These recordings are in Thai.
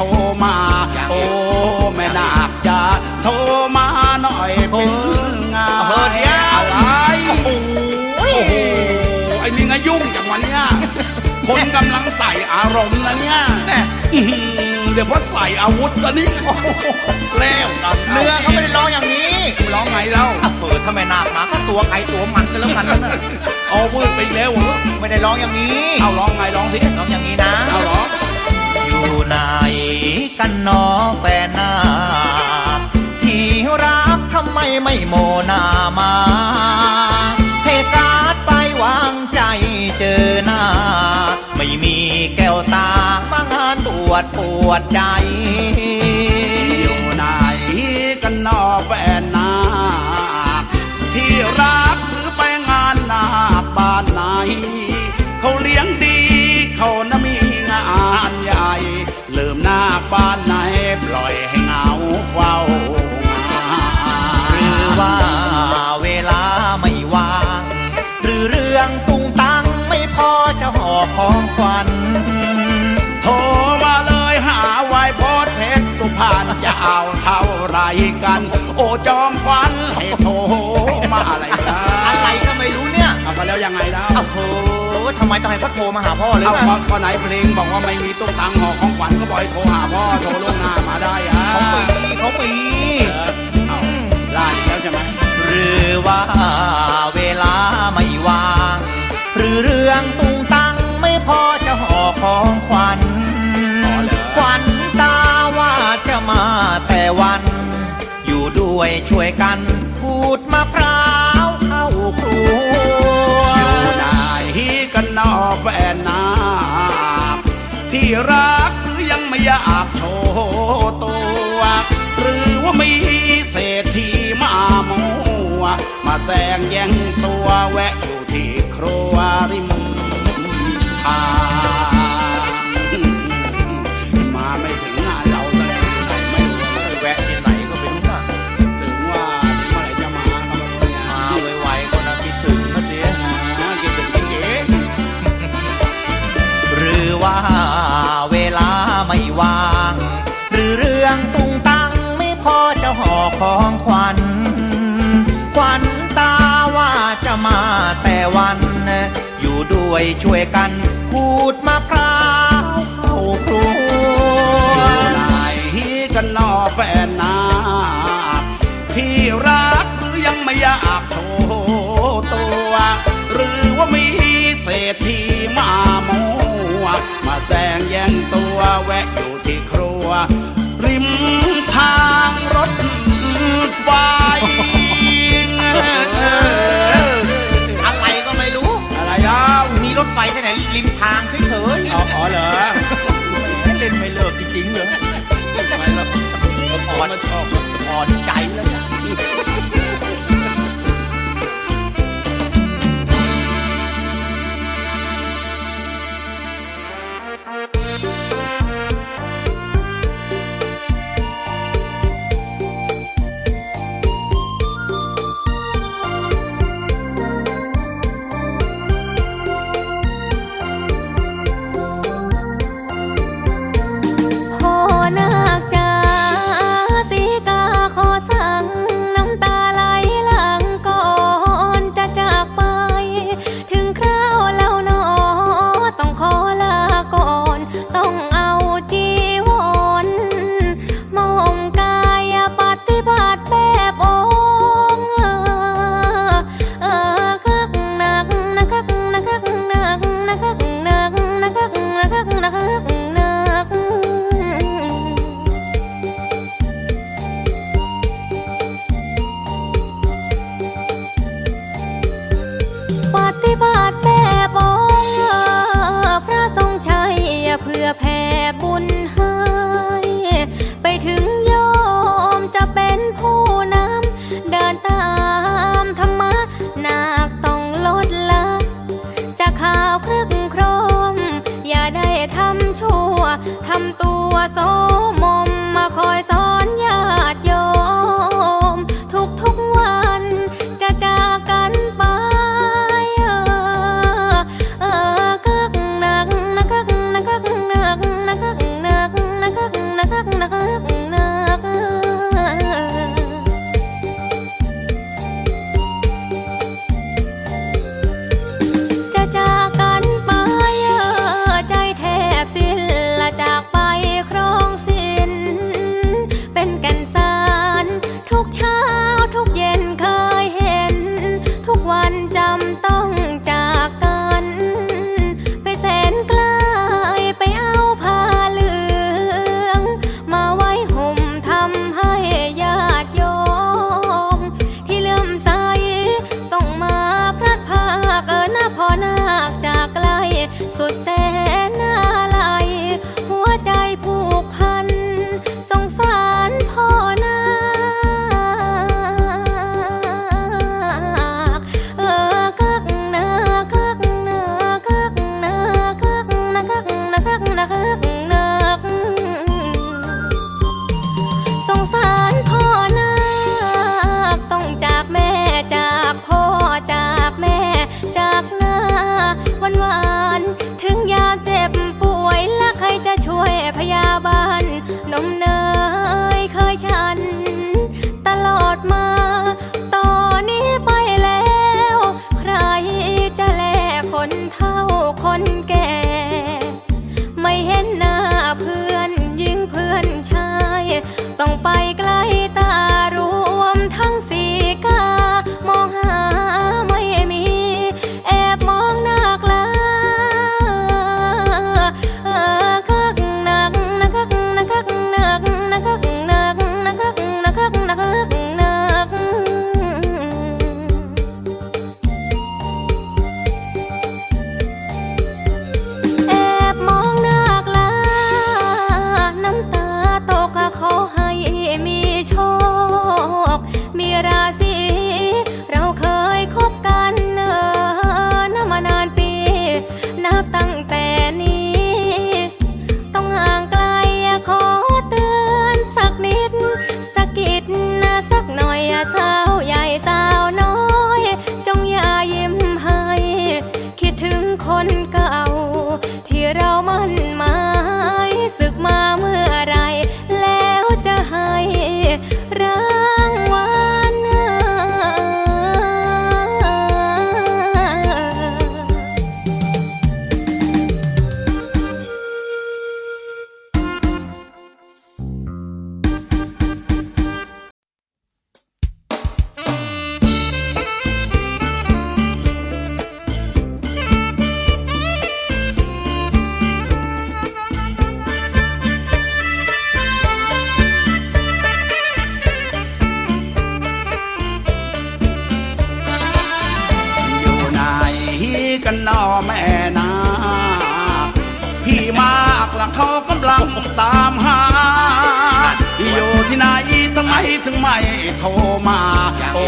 รมา โอ้แม่นาคจะโทรมาหน่อยเป็นไงเออเดี๋ยวอะไรโอ้โหโอ้โหไอ้นี่ไงยุ่งจังวันเนี้ยคนกำลังใส่อารมณ์นะเนี่ยแน่อื้อหือเดี๋ยวพอใส่อาวุธซะนี่โอ้โหแล้วกับเนื้อเขาไม่ได้ร้องอย่างนี้ร้องไงแล้วอะเปิดทำไมนาคมาก็ตัวใครตัวมันกันแล้วกันนั่นน่ะเอาวืดไปแล้วเหรอไม่ได้ร้องอย่างนี้ เอาร้องไงร้องสิร้องอย่างนี้นะ เอาร้อง อยู่ไหนกันหนอแฟนนาที่รักทำไมไม่โมนามาเทการ์ดไปวางใจเจอหน้า ไม่มีแก้วตามางานปวดปวดใจ ของขวัญโทรมาเลยหาไวายโพสเพชรสุพรรณจะเอาเท่าไรกัน โอจอมควันให้โทรมาอะไรกันอะไรก็ไม่รู้เนี่ยเอาไปแล้วยังไงแล้วโอ้โหทำไมต้องให้พ่อโทรมาหาพ่อเลยเอาวะพอพอไหนเพลงบอกว่าไม่มีตุ้งตังหอของขวัญก็บอกให้โทรหาพ่อโทรล่วงหน้ามาได้อะเขาปีเขาปีเออเอาลาอีกแล้วใช่ไหมหรือว่าเวลาไม่ว่าง หรือเรื่องตุงตังไม่ พอจะห่อของขวัญขวัญตาว่าจะมาแต่วัน อยู่ด้วยช่วยกันพูดมะพร้าวเข้าครัวอยู่ไหนกันนอแฟนนาคที่รักหรือยังไม่อยากโชว์ตัว หรือว่ามีเศรษฐีมามัวมาแซงแย่งตัวแวะอยู่ที่ครัวริม ท วยช่วยกันขูดมะพร้าวเข้าครัวไหนกันนอแฟนนาที่รักหรือยังไม่อยากโชว์ตัว หรือว่ามีเศรษฐีมามัวมาแซงแย่งตัวแวะอยู่ ไปไกล ตามหา อยู่ที่ไหนทำไมถึงไม่โทรมา โอ้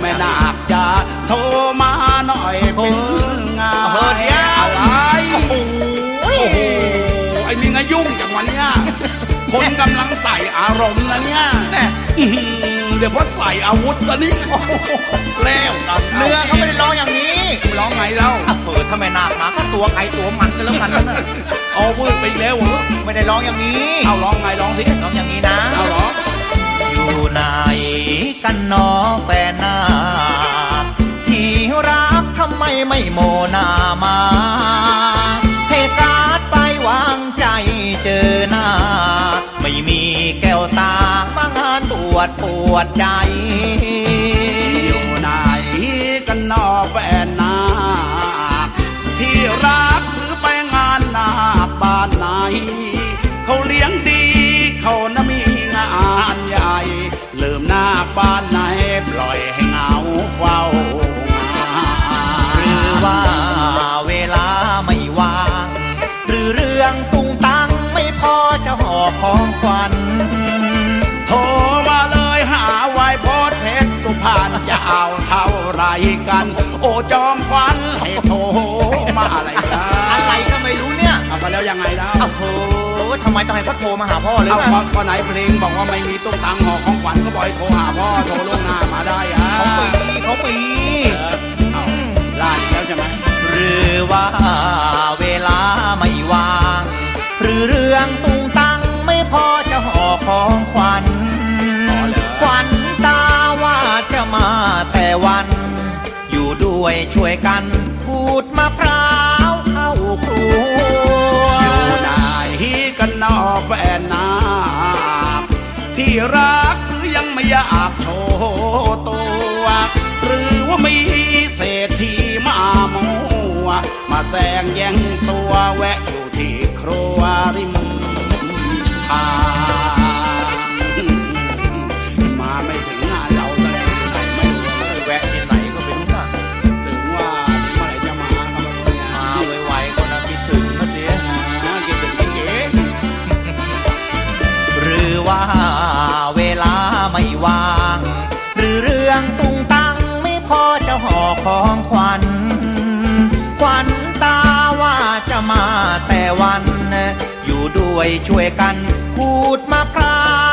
แม่นาคจะโทรมาหน่อยเป็นไงเฮ้ยเดี๋ยวอะไรโอ้โหโอ้โหไอ้นี่ไงยุ่งอย่างวันเนี้ยคนกำลังใส่อารมณ์นะเนี่ย แน่อื้อหือเดี๋ยวพอใส่อาวุธซะนี่โอ้โหแล้วกันเนื้อเขาไม่ได้ร้องอย่างนี้ร้องไงเล่าอะเปิดทำไมนาคมาก็ตัวใครตัวมันกันแล้วกันนั่นน่ะเอาวืดไปอีกแล้วเหรอไม่ได้ร้องอย่างนี้ เอาร้องไงร้องสิร้องอย่างนี้นะ เอาร้องอยู่ไหนกันหนอแฟนนาคที่รักทำไมไม่โมนามา วชปวดใจ อยู่ไหนกันนอแฟนนาที่รักหรือไปงานนาบ้านไหน กัน โอ้จอมควันให้โทรมาอะไรกันอะไรก็ไม่รู้เนี่ยเอาไปแล้วยังไงแล้วโอ้โหทำไมต้องให้เขาโทรมาหาพ่อเลยเอาวะพอพอไหนเพลงบอกว่าไม่มีตุ้งตังหอของขวัญก็บอยโทรหาพ่อโทรล่วงหน้ามาได้อะเขาปีเขาปีเออเอาลาดอีกแล้วใช่ไหมหรือว่าเวลาไม่ว่าง หรือเรื่องตุงตังไม่พอจะห่อของขวัญขวัญตาว่าจะมาแต่วันอยู่ ด้วยช่วยกันพูดมะพร้าวเข้าครัวอยู่ไหนกันนอกแฟนนาที่รักหรือยังไม่อยากโชว์ตัว หรือว่ามีเศรษฐีมามัวมาแซงแย่งตัวแวะอยู่ที่ครัวริมทาง วัน อยู่ด้วยช่วยกันพูดมะพร้าว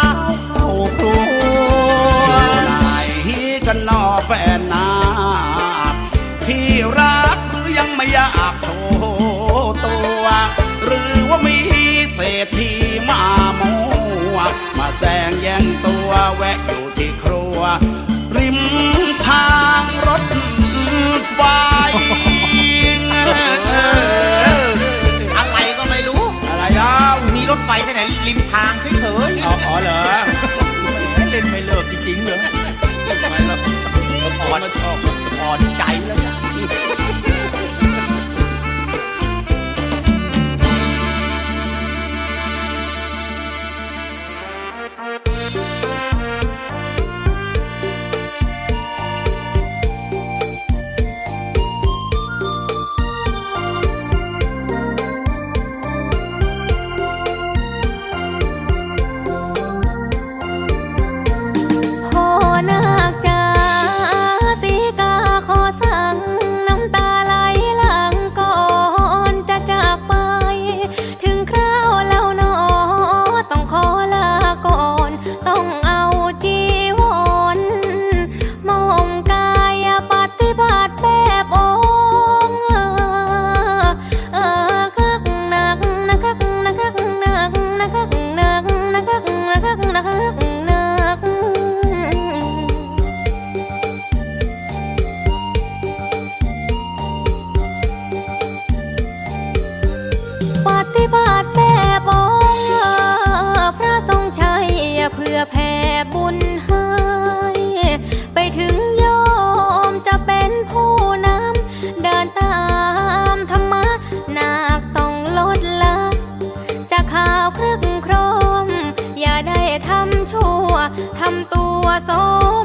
โส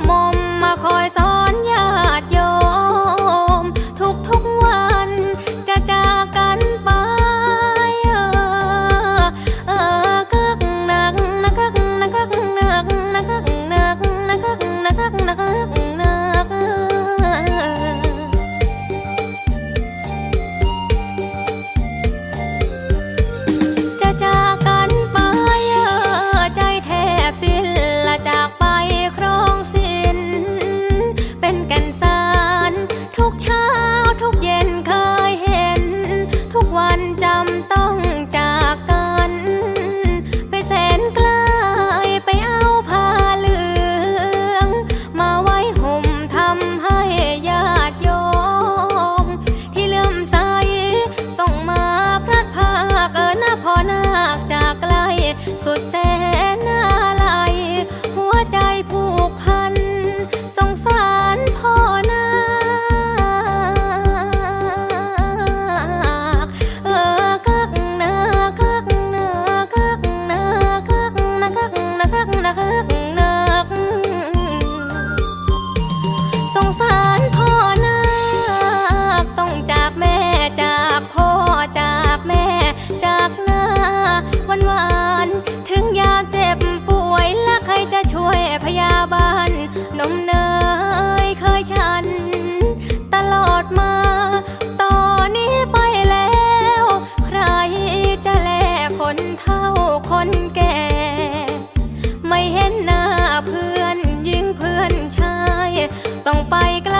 ม นแก่ ไม่เห็นหน้าเพื่อนยิ่งเพื่อนชาย ต้องไปก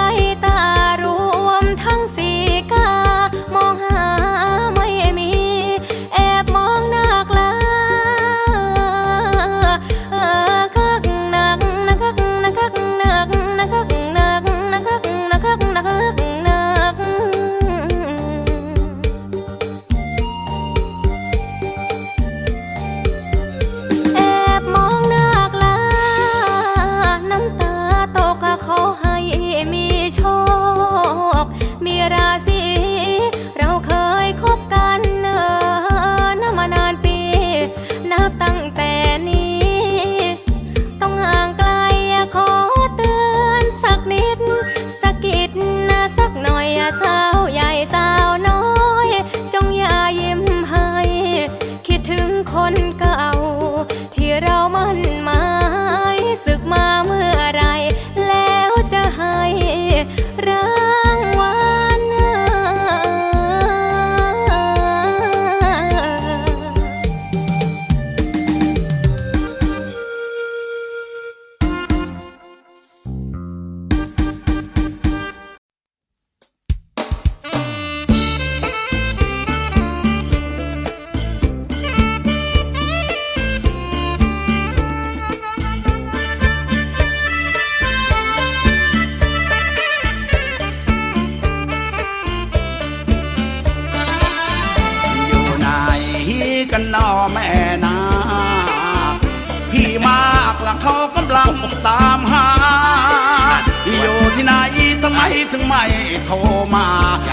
ถึงไม่โทรมา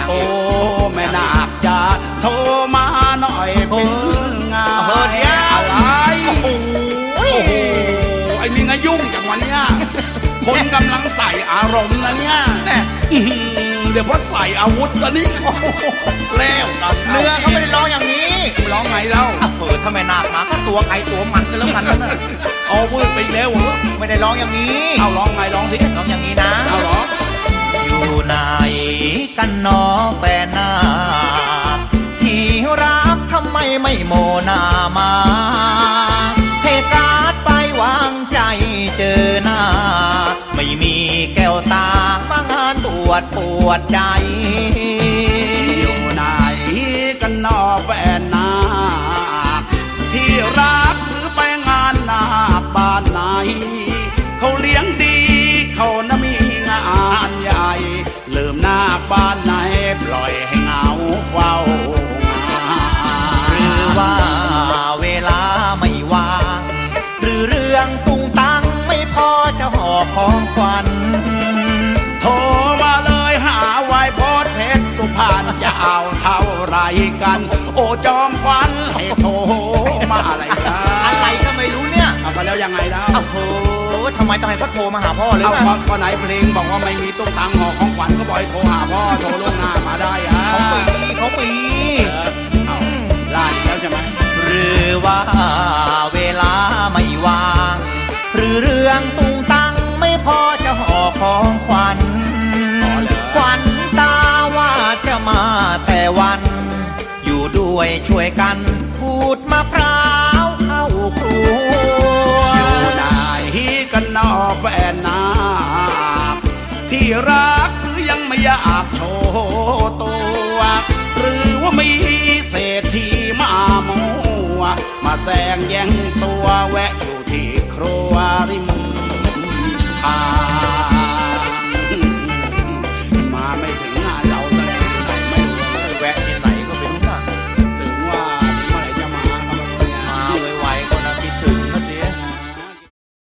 โอ้แม่นาคจะโทรมาหน่อยเป็นไงเออเดี๋ยวอะไรโอ้โหโอ้โหไอ้นี่งายุ่งจังวันเนี้ยคนกำลังใส่อารมณ์นะเนี่ยแน่อื้อหือเดี๋ยวพอใส่อาวุธซะนี่แล้วกับเนื้อเขาไม่ได้ร้องอย่างนี้ร้องไงเล่าอะเปิดทำไมนาคมาก็ตัวใครตัวมันกันแล้วกันนั่นน่ะเอาวืดไปแล้วเหรอไม่ได้ร้องอย่างนี้ เอาร้องไงร้องสิร้องอย่างนี้นะเอาร้อง อยู่ไหนกันหนอแฟนนาที่รักทำไมไม่โมนามาเทการ์ดไปวางใจเจอหน้า ไม่มีแก้วตามางานบวชปวดใจอยู่ไหนกันนอแฟนนาที่รักหรือไปงานนาบ้านไหน จะห่อของขวัญโทรมาเลยหาไว้โพสเพชรสุพรรณจะเอาเท่าไรกัน โอ้จอมควันให้โทรมาอะไรกันอะไรก็ไม่รู้เนี่ยเอาไปแล้วยังไงแล้วโอ้โหทำไมต้องให้เขาโทรมาหาพ่อเลยเอาวะพอพอไหนเพลงบอกว่าไม่มีตุ้งตังหอของขวัญก็บอยโทรหาพ่อโทรล่วงหน้ามาได้อะเขาปีเขาปีเออเอาลาดอีกแล้วใช่ไหมหรือว่าเวลาไม่ว่าง หรือเรื่องตุงตังไม่ พอจะห่อของขวัญขวัญตาว่าจะมาแต่วัน อยู่ด้วยช่วยกันพูดมะพร้าวเข้าครัวอยู่ไหนกันนอกแฟนนาที่รักหรือยังไม่อยากโชว์ตัว หรือว่ามีเศรษฐีมามัวมาแซงแย่งตัวแวะอยู่ที่ครัวริม high.